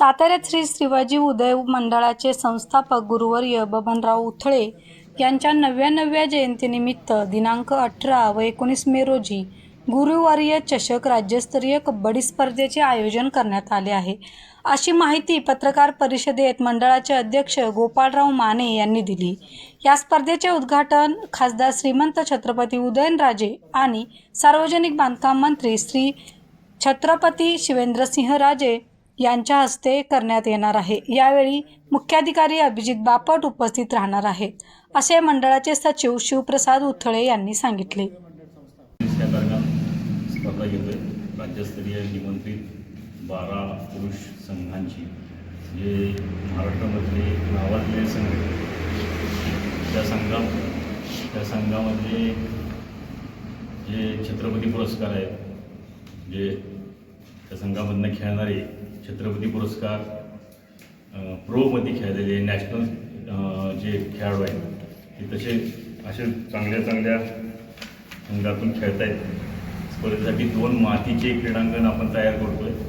साताऱ्यात श्री शिवाजी उदय मंडळाचे संस्थापक गुरुवर्य बबनराव उथळे यांच्या नव्याण्णव्या जयंतीनिमित्त दिनांक अठरा व एकोणीस मे रोजी गुरुवर्य चषक राज्यस्तरीय कबड्डी स्पर्धेचे आयोजन करण्यात आले आहे. अशी माहिती पत्रकार परिषदेत मंडळाचे अध्यक्ष गोपाळराव माने यांनी दिली. या स्पर्धेचे उद्घाटन खासदार श्रीमंत छत्रपती उदयनराजे आणि सार्वजनिक बांधकाम मंत्री श्री छत्रपती शिवेंद्रसिंहराजे यांच्या हस्ते करण्यात येणार आहे. यावेळी मुख्याधिकारी अभिजित बापट उपस्थित राहणार आहेत. असे मंडळाचे सचिव शिवप्रसाद उथळे यांनी सांगितले. स्पर्धा घेतोय राज्यस्तरीय निमंत्रित बारा पुरुष संघांची जे महाराष्ट्रामधले नावाजलेले संघ त्या संघा त्या संघामधले जे छत्रपती पुरस्कार आहेत जे त्या संघामधनं खेळणारे छत्रपती पुरस्कार प्रोमध्ये खेळलेले नॅशनल जे खेळाडू आहेत ते तसे असे चांगल्या चांगल्या संघातून खेळत आहेत स्पर्धेसाठी दोन मातीचे क्रीडांगण आपण तयार करतो आहे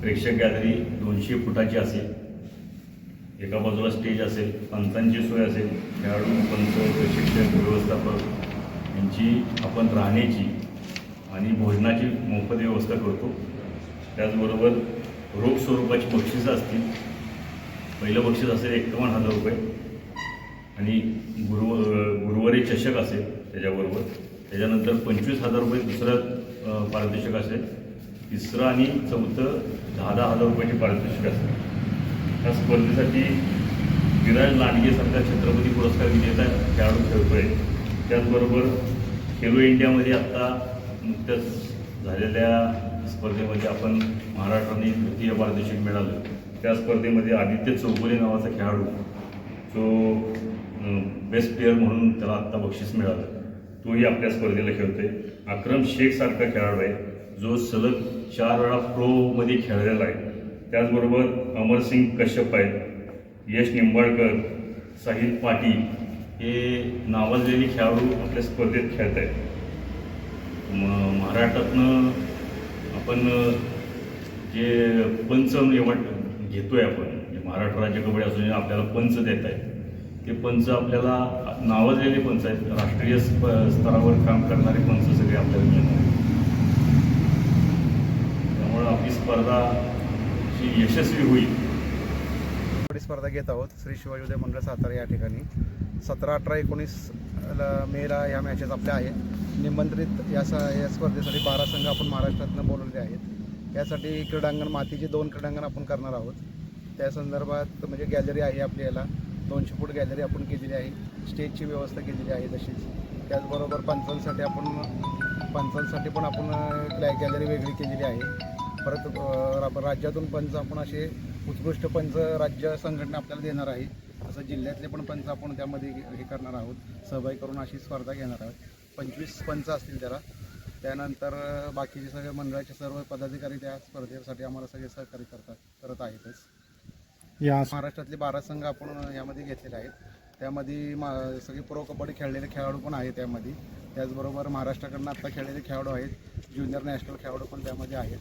प्रेक्षक गॅलरी दोनशे फुटाची असेल एका बाजूला स्टेज असेल पंचांची सोय असेल खेळाडू पंच प्रशिक्षक व्यवस्थापक यांची आपण राहण्याची आणि भोजनाची मोफत व्यवस्था करतो. त्याचबरोबर रोख स्वरूपाची बक्षिसं असतील. पहिलं बक्षीस असेल एकावन्न हजार रुपये. आणि गुरु गुरुवारी चषक असेल त्याच्याबरोबर. त्याच्यानंतर पंचवीस हजार रुपये दुसरं पारितोषिक असेल. तिसरं आणि चौथं दहा दहा हजार रुपयाचे पारितोषिक असेल. त्या स्पर्धेसाठी विराज लांडगेसारखा छत्रपती पुरस्कार विजेता खेळाडू खेळतोय. त्याचबरोबर खेलो इंडियामध्ये आत्ता नुकत्याच झालेल्या स्पर्धेमध्ये आपण महाराष्ट्राने तृतीय पारितोषिक मिळालं. त्या स्पर्धेमध्ये आदित्य चौगुले नावाचा खेळाडू जो बेस्ट प्लेअर म्हणून त्याला आत्ता बक्षीस मिळालं. तोही आपल्या स्पर्धेला खेळतोय. अक्रम शेख सारखा खेळाडू आहे जो सलग चार वेळा प्रोमध्ये खेळलेला आहे. त्याचबरोबर अमरसिंग कश्यप आहे यश निंबाळकर साहिल पाटील हे नावाजलेले खेळाडू आपल्या स्पर्धेत खेळत आहेत म महाराष्ट्रातनं पण जे पंच निवड घेतोय आपण जे महाराष्ट्र राज्य कबड्डी असून आपल्याला पंच देत आहेत ते पंच आपल्याला नावाजलेले पंच आहेत. राष्ट्रीय स्प- स्तरावर काम करणारे पंच सगळे आपल्याला मिळणार आहेत. त्यामुळं आपली स्पर्धा ही यशस्वी होईल. स्पर्धा घेत आहोत. श्री शिवाजी उदय मंडळ सातारा या ठिकाणी. सतरा अठरा एकोणीस मेला ह्या मॅचेस आपल्या आहेत. निमंत्रित या स या स्पर्धेसाठी बारा संघ आपण महाराष्ट्रातनं बोलवले आहेत. यासाठी क्रीडांगण मातीचे दोन क्रीडांगण आपण करणार आहोत. त्या संदर्भात म्हणजे गॅलरी आहे आपली याला. दोनशे फूट गॅलरी आपण केलेली आहे. स्टेजची व्यवस्था केलेली आहे तशीच. त्याचबरोबर पंचांसाठी आपण पंचांसाठी पण आपण गॅलरी वेगळी केलेली आहे. परत राज्यातून पंच आपण असे उत्कृष्ट पंच राज्य संघटना आपल्याला देणार आहे. असं जिल्ह्यातले पण पंच आपण त्यामध्ये हे करणार आहोत. सहभागी करून अशी स्पर्धा घेणार आहोत. पंचवीस पंच असतील त्याला. त्यानंतर बाकीचे सगळे मंडळाचे सर्व पदाधिकारी त्या स्पर्धेसाठी आम्हाला सगळे सहकार्य करतात. करत आहेतच. या महाराष्ट्रातले बारा संघ आपण यामध्ये घेतलेले आहेत. त्यामध्ये मा सगळे प्रो कबड्डी खेळलेले खेळाडू पण आहेत त्यामध्ये. त्याचबरोबर महाराष्ट्राकडनं आत्ता खेळलेले खेळाडू आहेत. ज्युनियर नॅशनल खेळाडू पण त्यामध्ये आहेत.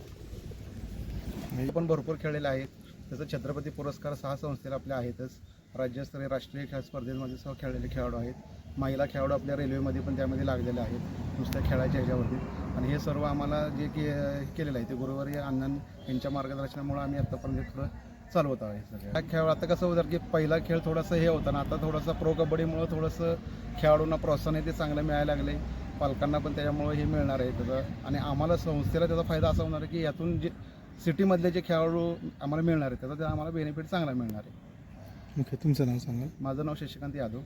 हे पण भरपूर खेळलेले आहेत. तसं छत्रपती पुरस्कार सहा संस्थेला आपल्या आहेतच. राज्यस्तरीय राष्ट्रीय खेळ स्पर्धेमध्ये सह खेळलेले खेळाडू आहेत. महिला खेळाडू आपल्या रेल्वेमध्ये पण त्यामध्ये लागलेले आहेत. नुसत्या खेळाच्या ह्याच्यावरती. आणि हे सर्व आम्हाला जे के केलेलं आहे ते गुरुवारी अण्णांन यांच्या मार्गदर्शनामुळे आम्ही आत्तापर्यंत थोडं चालवत आहे सगळं. हा खेळ आता कसं होतं की पहिला खेळ थोडासा हे होता ना आता थोडासा प्रो कबड्डीमुळं थोडंसं खेळाडूंना प्रोत्साहन आहे ते चांगलं मिळायला लागले. पालकांना पण त्याच्यामुळे हे मिळणार आहे त्याचं. आणि आम्हाला संस्थेला त्याचा फायदा असा होणार आहे की यातून जे सिटीमधले जे खेळाडू आम्हाला मिळणार आहेत त्याचा आम्हाला बेनिफिट चांगला मिळणार आहे. ओके तुमचं नाव सांगाल माझं नाव शशिकांत यादव.